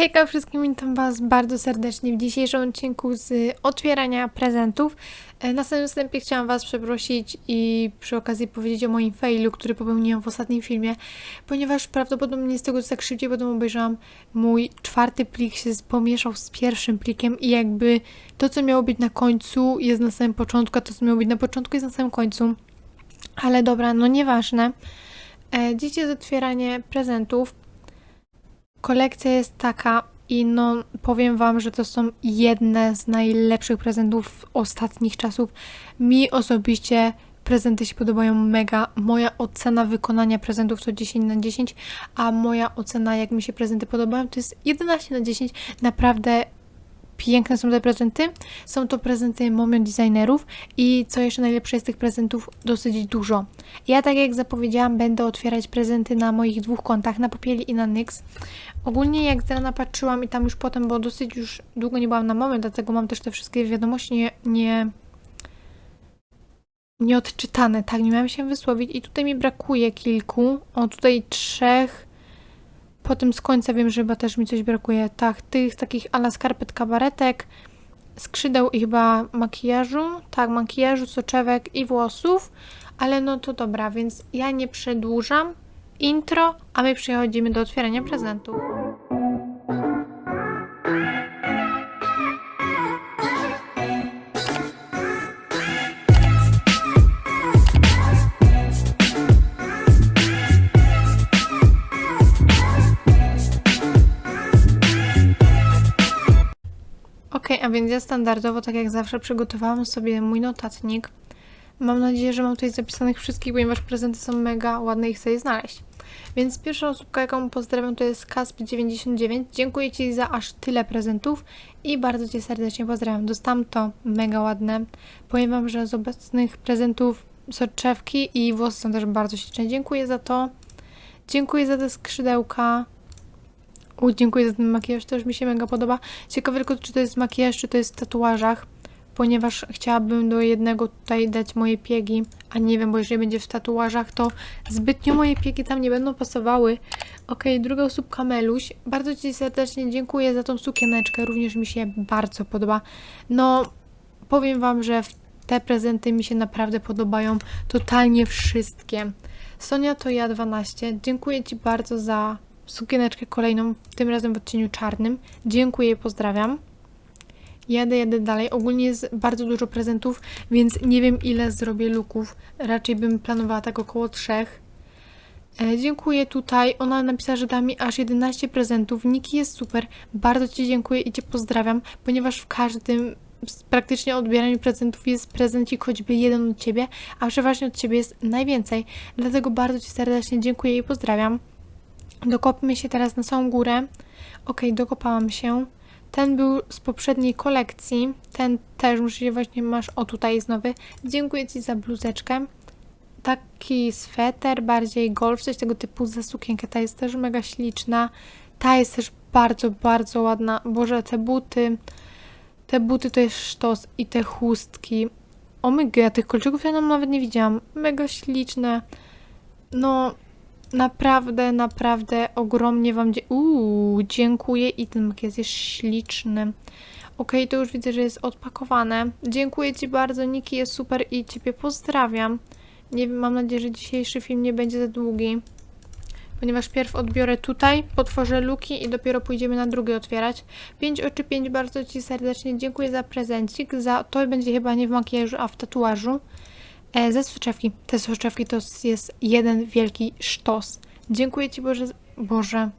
Hejka wszystkim, witam Was bardzo serdecznie w dzisiejszym odcinku z otwierania prezentów. E, Na samym wstępie chciałam Was przeprosić i przy okazji powiedzieć o moim failu, który popełniłam w ostatnim filmie, ponieważ prawdopodobnie z tego co tak szybciej potem obejrzałam, mój czwarty plik się pomieszał z pierwszym plikiem i jakby to, co miało być na końcu jest na samym początku, a to, co miało być na początku jest na samym końcu. Ale dobra, no nieważne. E, Dziś jest otwieranie prezentów. Kolekcja jest taka i no powiem Wam, że to są jedne z najlepszych prezentów ostatnich czasów. Mi osobiście prezenty się podobają mega. Moja ocena wykonania prezentów to 10 na 10, a moja ocena jak mi się prezenty podobają to jest 11 na 10. Naprawdę piękne są te prezenty. Są to prezenty Momion designerów i co jeszcze najlepsze jest tych prezentów dosyć dużo. Ja tak jak zapowiedziałam będę otwierać prezenty na moich dwóch kontach, na Popieli i na Nyx. Ogólnie jak z rana patrzyłam i tam już potem, bo dosyć już długo nie byłam na moment, dlatego mam też te wszystkie wiadomości nie, nie, nieodczytane, tak, nie miałam się wysłowić. I tutaj mi brakuje kilku, o tutaj trzech, potem z końca wiem, że chyba też mi coś brakuje, tak, tych takich ala skarpet kabaretek, skrzydeł i chyba makijażu, tak, makijażu, soczewek i włosów, ale no to dobra, więc ja nie przedłużam, intro, a my przechodzimy do otwierania prezentów. Więc standardowo, tak jak zawsze, przygotowałam sobie mój notatnik. Mam nadzieję, że mam tutaj zapisanych wszystkich, ponieważ prezenty są mega ładne i chcę je znaleźć. Więc pierwsza osóbka, jaką pozdrawiam, to jest Kasp99. Dziękuję Ci za aż tyle prezentów i bardzo Cię serdecznie pozdrawiam. Dostałam to mega ładne. Powiem Wam, że z obecnych prezentów soczewki i włosy są też bardzo śliczne. Dziękuję za to. Dziękuję za te skrzydełka. U, dziękuję za ten makijaż, też mi się mega podoba. Ciekawe tylko, czy to jest makijaż, czy to jest w tatuażach, ponieważ chciałabym do jednego tutaj dać moje piegi, a nie wiem, bo jeżeli będzie w tatuażach, to zbytnio moje piegi tam nie będą pasowały. Okej, druga osóbka Meluś. Bardzo Ci serdecznie dziękuję za tą sukieneczkę, również mi się bardzo podoba. No, powiem Wam, że te prezenty mi się naprawdę podobają totalnie wszystkie. Sonia to ja 12. Dziękuję Ci bardzo za sukieneczkę kolejną, tym razem w odcieniu czarnym. Dziękuję i pozdrawiam. Jadę, jadę dalej. Ogólnie jest bardzo dużo prezentów, więc nie wiem ile zrobię luków. Raczej bym planowała tak około trzech. E, dziękuję tutaj. Ona napisała, że da mi aż 11 prezentów. Niki jest super. Bardzo Ci dziękuję i Cię pozdrawiam, ponieważ w każdym praktycznie odbieraniu prezentów jest prezencik choćby jeden od Ciebie, a przeważnie od Ciebie jest najwięcej. Dlatego bardzo Ci serdecznie dziękuję i pozdrawiam. Dokopmy się teraz na całą górę. Ok, dokopałam się. Ten był z poprzedniej kolekcji. Ten też muszę się właśnie masz. O, tutaj jest nowy. Dziękuję Ci za bluzeczkę. Taki sweter, bardziej golf, coś tego typu za sukienkę. Ta jest też mega śliczna. Ta jest też bardzo, bardzo ładna. Boże, te buty. Te buty to jest sztos i te chustki. Omega, ja tych kolczyków ja nam nawet nie widziałam. Mega śliczne. No, Naprawdę, naprawdę ogromnie Wam dzie- Uuu, dziękuję i ten makijaż jest śliczny. Okej, to już widzę, że jest odpakowane. Dziękuję Ci bardzo, Niki jest super i Ciebie pozdrawiam. Nie wiem, mam nadzieję, że dzisiejszy film nie będzie za długi. Ponieważ pierw odbiorę tutaj, potworzę luki i dopiero pójdziemy na drugie otwierać. 5 oczy 5, bardzo Ci serdecznie dziękuję za prezencik. Za, to będzie chyba nie w makijażu, a w tatuażu. E, ze soczewki. Te soczewki to jest jeden wielki sztos. Dziękuję Ci Boże. Boże.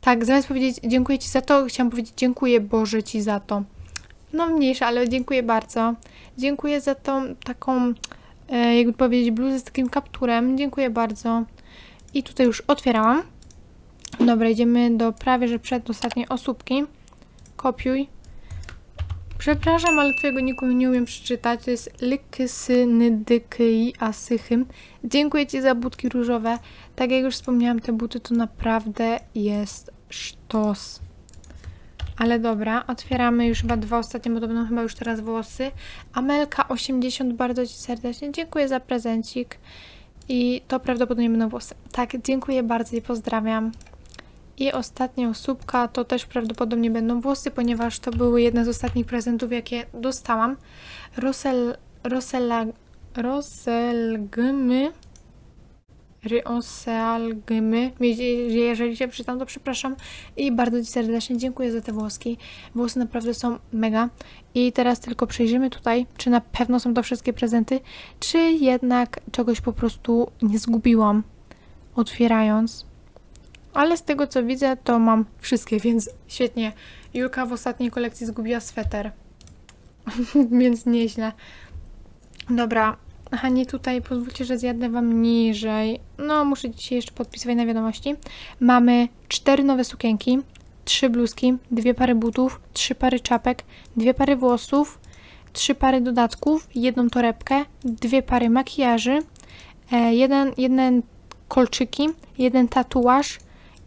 Tak, zamiast powiedzieć dziękuję Ci za to, chciałam powiedzieć dziękuję Boże Ci za to. No mniejsza, ale dziękuję bardzo. Dziękuję za tą taką, e, jakby powiedzieć, bluzę z takim kapturem. Dziękuję bardzo. I tutaj już otwierałam. Dobra, idziemy do prawie, że przedostatniej osóbki. Kopiuj. Przepraszam, ale twojego niku nie umiem przeczytać. To jest Lykysynydykyi Asychym. Dziękuję Ci za budki różowe. Tak jak już wspomniałam, te buty to naprawdę jest sztos. Ale dobra, otwieramy już chyba dwa ostatnie, bo to będą chyba już teraz włosy. Amelka 80, bardzo Ci serdecznie dziękuję za prezencik. I to prawdopodobnie będą włosy. Tak, dziękuję bardzo i pozdrawiam. I ostatnia osóbka to też prawdopodobnie będą włosy, ponieważ to były jedne z ostatnich prezentów, jakie dostałam. Rosel, Rosela, Roselgmy. Ryosealgmy. Jeżeli się przytam, to przepraszam. I bardzo Ci serdecznie dziękuję za te włoski. Włosy naprawdę są mega. I teraz tylko przejrzymy tutaj, czy na pewno są to wszystkie prezenty, czy jednak czegoś po prostu nie zgubiłam otwierając. Ale z tego co widzę, to mam wszystkie, więc świetnie. Julka w ostatniej kolekcji zgubiła sweter. więc nieźle. Dobra, Hani, tutaj pozwólcie, że zjadę Wam niżej. No, muszę dzisiaj jeszcze podpisywać na wiadomości. Mamy cztery nowe sukienki, trzy bluzki, dwie pary butów, trzy pary czapek, dwie pary włosów, trzy pary dodatków, jedną torebkę, dwie pary makijaży, e, jeden, jeden kolczyki, jeden tatuaż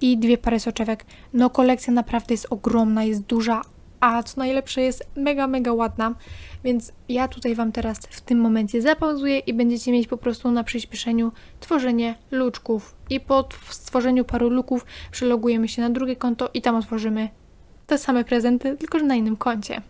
i dwie pary soczewek. No kolekcja naprawdę jest ogromna, jest duża, a co najlepsze jest mega, mega ładna. Więc ja tutaj Wam teraz w tym momencie zapauzuję i będziecie mieć po prostu na przyspieszeniu tworzenie luczków. I po stworzeniu paru luków przelogujemy się na drugie konto i tam otworzymy te same prezenty, tylko że na innym koncie.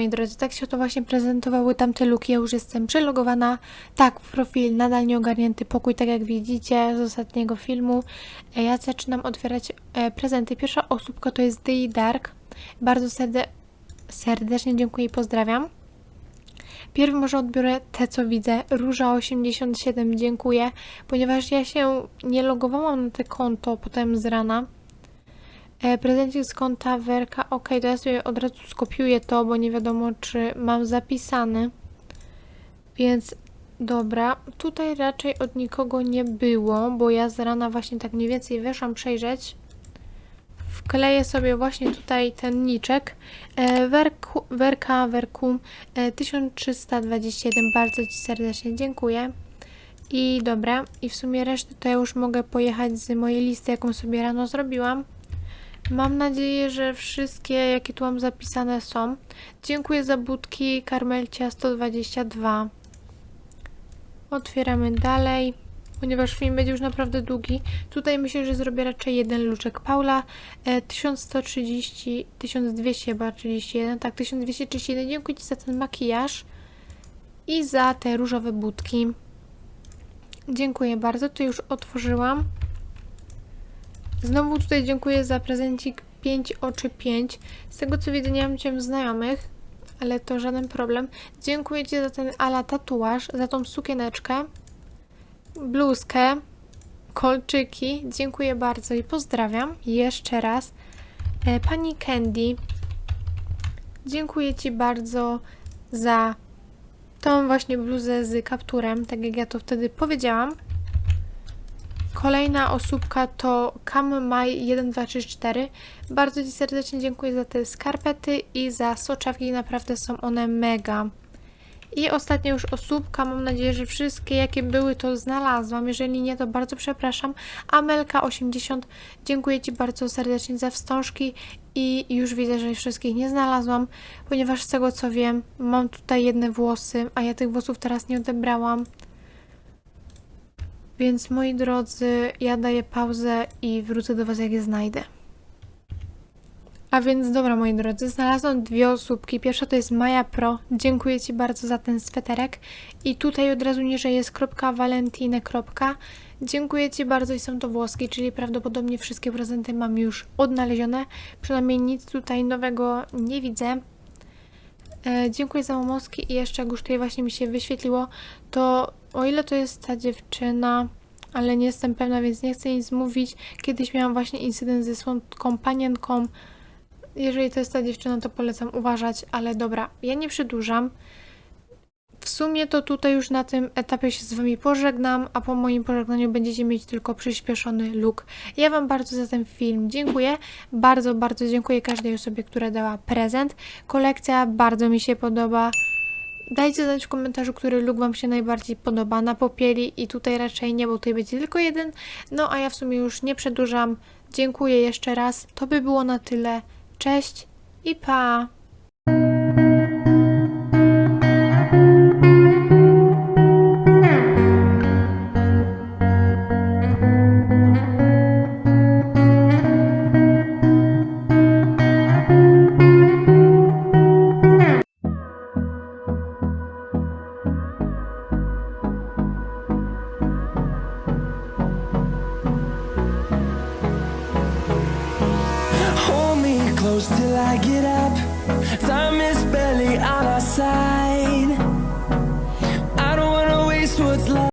Moi drodzy, tak się to właśnie prezentowały tamte luki. Ja już jestem przelogowana. Tak, profil nadal nieogarnięty pokój, tak jak widzicie z ostatniego filmu. E, Ja zaczynam otwierać e, prezenty. Pierwsza osóbka to jest The Dark. Bardzo serde serdecznie dziękuję i pozdrawiam. Pierw może odbiorę te, co widzę. Róża87, dziękuję, ponieważ ja się nie logowałam na te konto potem z rana. E, prezencik z konta Werka. Ok, to ja sobie od razu skopiuję to, bo nie wiadomo, czy mam zapisany. Więc dobra, tutaj raczej od nikogo nie było, bo ja z rana właśnie tak mniej więcej weszłam przejrzeć. Wkleję sobie właśnie tutaj ten niczek. E, werku, werka, Werku e, 1321. Bardzo Ci serdecznie dziękuję. I dobra, i w sumie resztę to ja już mogę pojechać z mojej listy, jaką sobie rano zrobiłam. Mam nadzieję, że wszystkie, jakie tu mam zapisane są. Dziękuję za budki Karmelcia 122. Otwieramy dalej, ponieważ film będzie już naprawdę długi. Tutaj myślę, że zrobię raczej jeden luczek. Paula e, 1130, 1200 chyba 31, tak 1231. Dziękuję Ci za ten makijaż i za te różowe budki. Dziękuję bardzo, to już otworzyłam. Znowu tutaj dziękuję za prezencik 5 oczy 5. Z tego co widzę nie mam cię znajomych, ale to żaden problem. Dziękuję Ci za ten ala tatuaż, za tą sukieneczkę, bluzkę, kolczyki. Dziękuję bardzo i pozdrawiam jeszcze raz. E, Pani Candy. Dziękuję Ci bardzo za tą właśnie bluzę z kapturem, tak jak ja to wtedy powiedziałam. Kolejna osóbka to KamMaj1234. Bardzo Ci serdecznie dziękuję za te skarpety i za soczewki, naprawdę są one mega. I ostatnia już osóbka, mam nadzieję, że wszystkie jakie były to znalazłam, jeżeli nie to bardzo przepraszam. Amelka80, dziękuję Ci bardzo serdecznie za wstążki i już widzę, że wszystkich nie znalazłam, ponieważ z tego co wiem, mam tutaj jedne włosy, a ja tych włosów teraz nie odebrałam. Więc moi drodzy, ja daję pauzę i wrócę do Was jak je znajdę. A więc dobra, moi drodzy, znalazłam dwie osóbki. Pierwsza to jest Maja Pro. Dziękuję Ci bardzo za ten sweterek. I tutaj od razu niżej jest kropka Valentine. Kropka. Dziękuję Ci bardzo i są to włoski, czyli prawdopodobnie wszystkie prezenty mam już odnalezione. Przynajmniej nic tutaj nowego nie widzę. E, dziękuję za mamoski i jeszcze jak już tutaj właśnie mi się wyświetliło, to o ile to jest ta dziewczyna, ale nie jestem pewna, więc nie chcę nic mówić. Kiedyś miałam właśnie incydent ze słodką panienką. Jeżeli to jest ta dziewczyna, to polecam uważać, ale dobra, ja nie przedłużam. W sumie to tutaj już na tym etapie się z Wami pożegnam, a po moim pożegnaniu będziecie mieć tylko przyspieszony look. Ja Wam bardzo za ten film dziękuję. Bardzo, bardzo dziękuję każdej osobie, która dała prezent. Kolekcja bardzo mi się podoba. Dajcie znać w komentarzu, który look Wam się najbardziej podoba na popieli i tutaj raczej nie, bo tutaj będzie tylko jeden. No a ja w sumie już nie przedłużam. Dziękuję jeszcze raz. To by było na tyle. Cześć i pa!